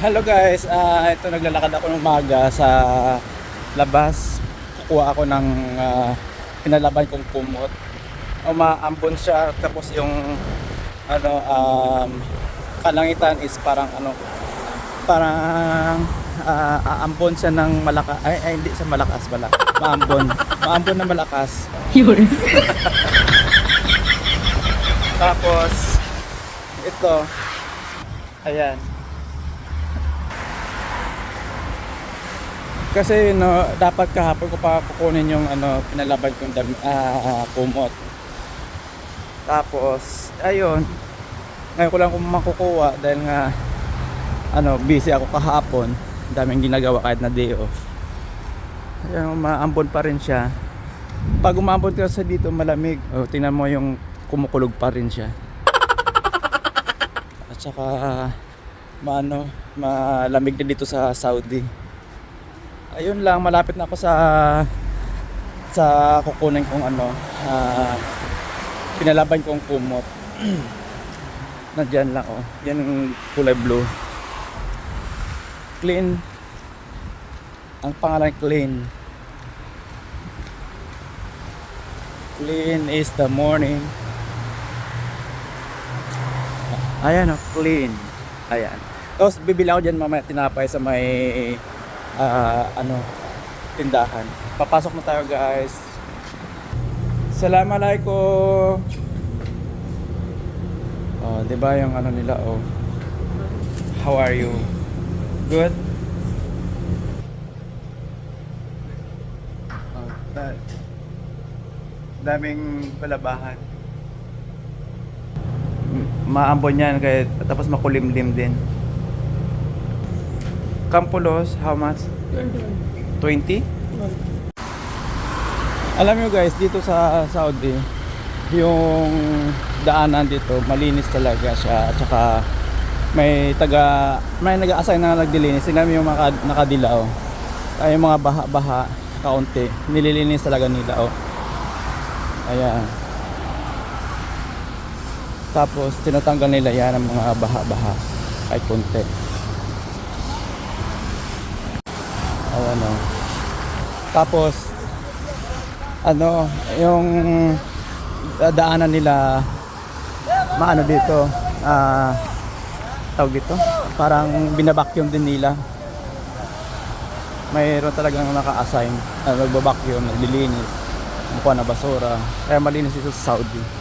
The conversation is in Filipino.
Hello guys, ah ito naglalakad ako ng umaga sa labas. Kukuha ako ng ah, pinalaban kong kumot. Umaambon siya tapos yung ano um, kalangitan is parang ano parang ah, aambon siya ng malakas ay, ay hindi sa malakas pala maambon maambon na malakas Yun. tapos ito ayan kasi no dapat kahapon ko pa kukunin yung ano pinalaban kong dam, ah, kumot. Tapos ayun. Ngayon ko lang kung makukuha dahil nga ano busy ako kahapon. Daming ginagawa kahit na day off. Ayun maambon pa rin siya. Pag umambon ka sa dito malamig. Oh, tingnan mo yung kumukulog pa rin siya. At saka maano malamig din dito sa Saudi ayun lang malapit na ako sa sa kukunin kong ano ah, pinalaban kong kumot. Nandyan lang oh. Yan yung kulay blue. Clean. Ang pangalan clean. Clean is the morning. Ayan oh clean. Ayan. Tapos bibili ako dyan mamaya tinapay sa may ah, ano tindahan papasok na tayo guys Assalamualaikum Oh, 'di ba yung ano nila oh. How are you? Good? Oh, da- daming palabahan. Maambon yan kaya tapos makulimlim din. Campulos, how much? 20? Alam nyo guys, dito sa Saudi, yung daanan dito, malinis talaga siya. At saka may taga, may nag-assign na nagdilinis. Tingnan yung mga nakadilaw. Ay, yung mga baha-baha, kaunti. Nililinis talaga nila, oh. Ayan. Tapos, tinatanggal nila yan ang mga baha-baha. Kahit konti. Ayan, oh. Tapos, ano, yung daanan nila maano dito ah tawag dito? Parang binabacuum din nila. Mayroon talagang naka-assign na nagbabacuum naglilinis mukha na basura. Kaya malinis dito sa Saudi